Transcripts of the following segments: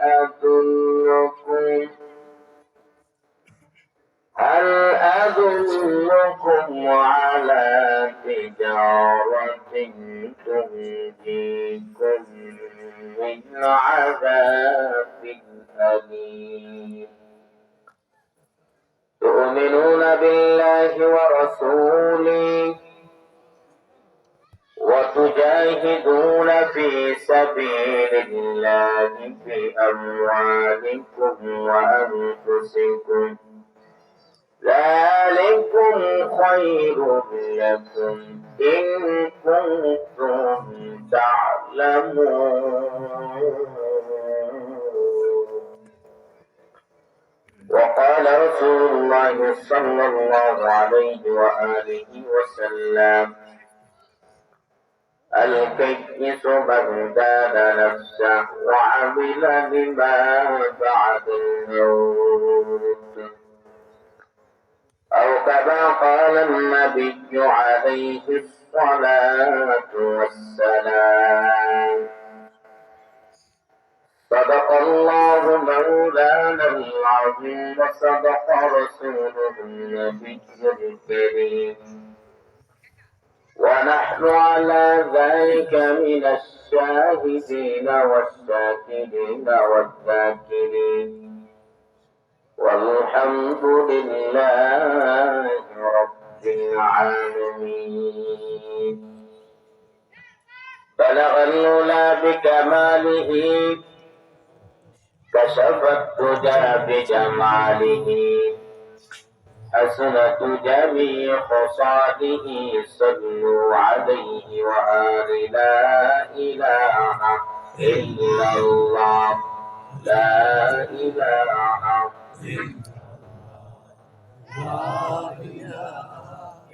أدلكم هل أدلكم على تجارة تنجيكم من عذاب أليم تؤمنون بالله ورسوله وتجاهدون في سبيل الله بأموالكم وأنفسكم. ذلكم خير لكم إن كنتم تعلمون. وقال رسول الله صلى الله عليه وآله وسلم الكيس دان نفسه وعمل لما بعد الموت. أو كما قال النبي عليه الصلاة والسلام. صدق الله مولانا العظيم وصدق رسوله النبي الكريم. ونحن على ذلك من الشاهدين والشاكرين والذاكرين. والحمد لله رب العالمين. بلغ الأولى بكماله كشف الدجى بجماله. حسنة جميع خصاله صلوا عليه وآل لا إله إلا الله لا إله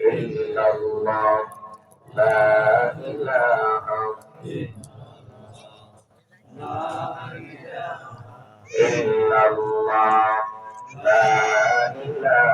إلا الله لا إله إلا الله لا إله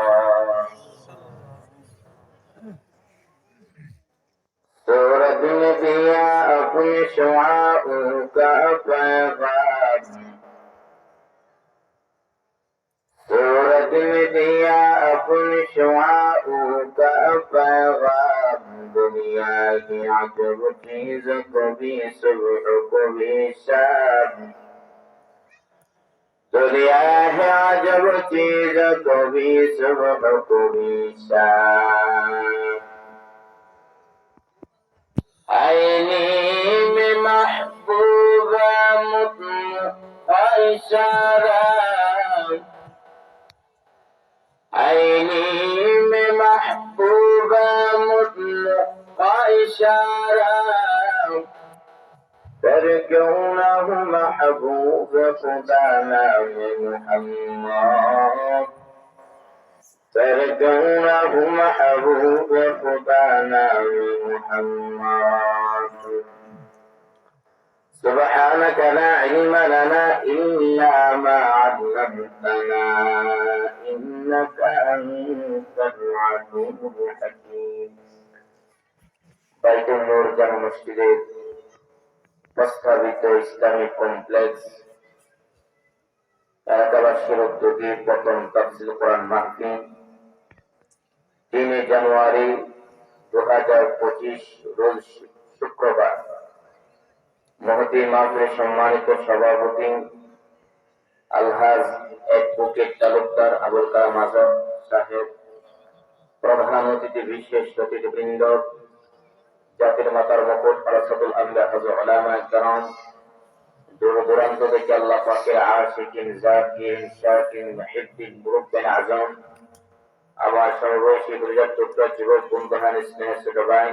دنياه عجب كيزك بي سبحك بي شاب دنياه عجب كيزك بي سبحك بي شاب عيني بمحبوبة مطلق إشارة عيني بمحبوبة مطلق إشارة تركونه محبوب خدانا من محمد ترجونه محبوب خدانا محمد سبحانك لا علم لنا إلا ما علمتنا إنك أنت العليم الحكيم. বাইতুল নূর জামা মসজিদের প্রস্তাবিত ইসলামী কমপ্লেক্স এলাকাবাসীর উদ্যোগে প্রথম তাফসিল কোরআন মাহফিল তিনে জানুয়ারি দু হাজার পঁচিশ রোজ শুক্রবার। মহতি মাহফিলের সম্মানিত সভাপতি আলহাজ অ্যাডভোকেট তালুকদার আবুল কালাম আজম সাহেব, প্রধান অতিথি বিশেষ অতিথিবৃন্দ জাতির মাতার মুকুট ফারাসাতুল আম্বিয়া হযরত উলামা کرام দূর দূরান্ত থেকে আল্লাহ পাকের আশিকিন জাকিরিন শাকিরিন মুহিব্বিন মুরব্বিন আজম আমার সর্ববয়সী গুজরাট টুকরা যুবক বন্ধুহান স্নেহ ছোট ভাই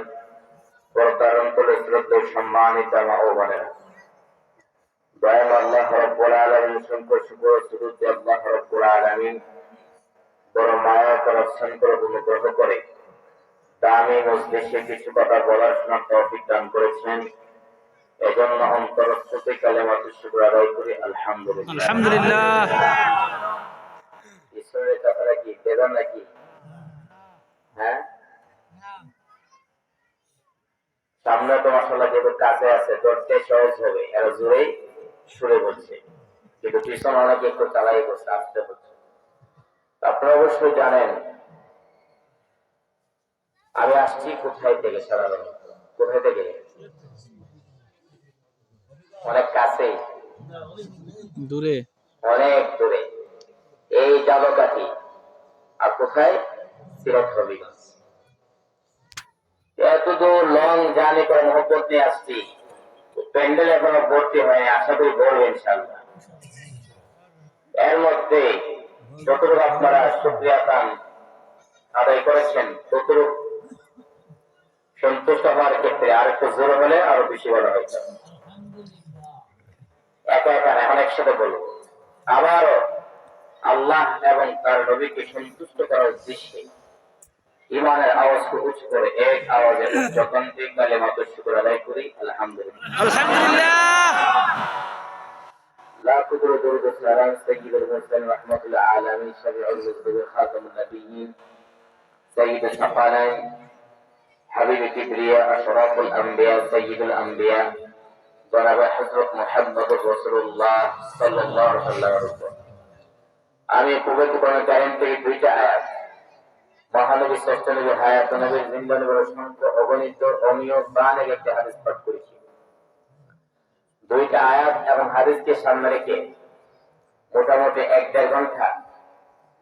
পর্দার অন্তরে শ্রদ্ধ সম্মানিত মা ও বোনেরা দয়াম আল্লাহ রব্বুল আলামিন অসংখ্য শুকর সুরুদ আল্লাহ রব্বুল আলামিন বড় মায়া করে করে অনুগ্রহ করে দামি মজলিসে কিছু কথা বলার সময় তৌফিক দান করেছেন। এজন্য অন্তরস্থতে কালেমাতুর শুকর আদায় করি। আলহামদুলিল্লাহ। আলহামদুলিল্লাহ। ঈশ্বরের কথাটা কি? বেদন নাকি? হ্যাঁ? সামনে তো মশলা যেহেতু কাছে আছে ধরতে সহজ হবে। এরা জোরেই সুরে বলছে। কিন্তু পিছন অনেকে একটু চালাই করছে আসতে হচ্ছে। আপনারা অবশ্যই জানেন আসছি কোথায় থেকে সাধারণত কোথায় থেকে অনেক কাছেই দূরে। অনেক দূরে। এই জাবকাঠি আর কোথায়? লং জার্নি করে মহব্বত নিয়ে আসছি। প্যান্ডেল এখনও ভর্তি হয় আশা করি বলব ইনশাল্লাহ এর মধ্যে যতটুকু আপনারা সুক্রিয়া খান আদায় করেছেন ততটুকু সন্তুষ্ট হওয়ার ক্ষেত্রে আর একটু জোর হলে আরো বেশি বলা হয়েছে একা একা না, এখন একসাথে বলবো আবারও আল্লাহ এবং তার নবীকে সন্তুষ্ট করার উদ্দেশ্যে ইমানের আওয়াজকে উঁচু করে এক আওয়াজে যখন কালে মাত্র শুক্র আদায় করি আলহামদুলিল্লাহ আলহামদুলিল্লাহ لا قدر درود السلام سيد المرسلين رحمة العالمين شفيع الرسل خاتم النبيين سيد الثقلين হাবিব الأنبياء আশরাফুল আম্বিয়া সৈয়দুল আম্বিয়া জনাবে হযরত الله রাসূলুল্লাহ সাল্লাল্লাহু আলাইহি ওয়াসাল্লাম আমি পবিত্র কোরআন কারীম থেকে দুইটা আয়াত। মহানবী সত্যনবী হায়াত, নবীর জিন্দানবীর অসংখ্য অগণিত অমীয় প্রাণের একটি হাদিস পাঠ করেছি। দুইটা আয়াত এবং হাদিসকে সামনে রেখে মোটামুটি এক দেড় ঘণ্টা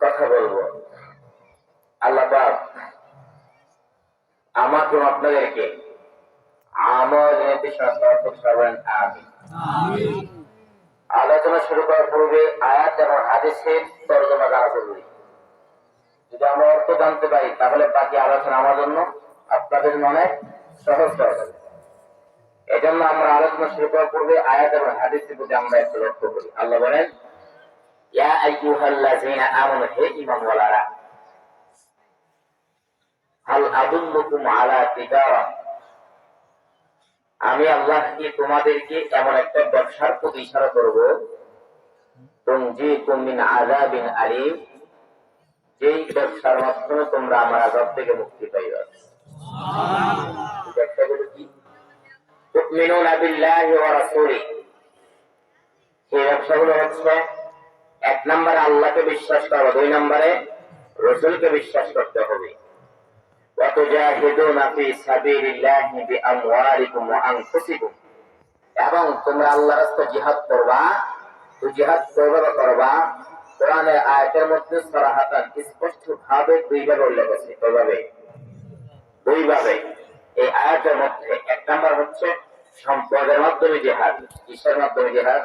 কথা বলব। আল্লাহ আমাকে আপনাদেরকে আমল আলোচনা শুরু করার পূর্বে আয়াত এবং হাদিসের তর্জমা জানা জরুরি। যদি আমরা অর্থ জানতে পারি, তাহলে বাকি আলোচনা আমার জন্য আপনাদের মনে সহজ হয়ে যাবে। এজন্য আমরা আলোচনা শুরু করার পূর্বে আয়াত এবং হাদিসের প্রতি আমরা একটু লক্ষ্য করি। আল্লাহ বলেন, ইয়া আইয়ুহাল্লাযীনা আমানু, হে ঈমানওয়ালারা আমি আল্লাহ তোমাদেরকে এমন একটা ব্যবসার প্রতি ইশারা করব? যেই ব্যবসার মাধ্যমে তোমরা আমার আযাব থেকে মুক্তি হচ্ছে এক নম্বরে আল্লাহকে বিশ্বাস করো দুই নম্বরে রসুলকে বিশ্বাস করতে হবে। وتجاهدون في سبيل الله بأموالكم وأنفسكم এবং তোমরা আল্লাহর রাস্তায় জিহাদ করবা তো জিহাদ করবে বা করবা কোরআনের আয়াতের মধ্যে সরাহাতান স্পষ্ট ভাবে দুইভাবে উল্লেখ আছে ওইভাবে দুইভাবে এই আয়াতের মধ্যে এক নাম্বার হচ্ছে সম্পদের মাধ্যমে জেহাদ কিসের মাধ্যমে জেহাদ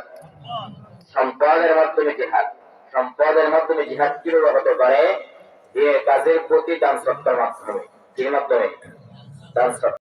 সম্পদের মাধ্যমে জেহাদ সম্পদের মাধ্যমে জিহাদ কিভাবে হতে পারে যে কাজের প্রতি দান সত্তার মাধ্যমে Tiene un abdomen. Danza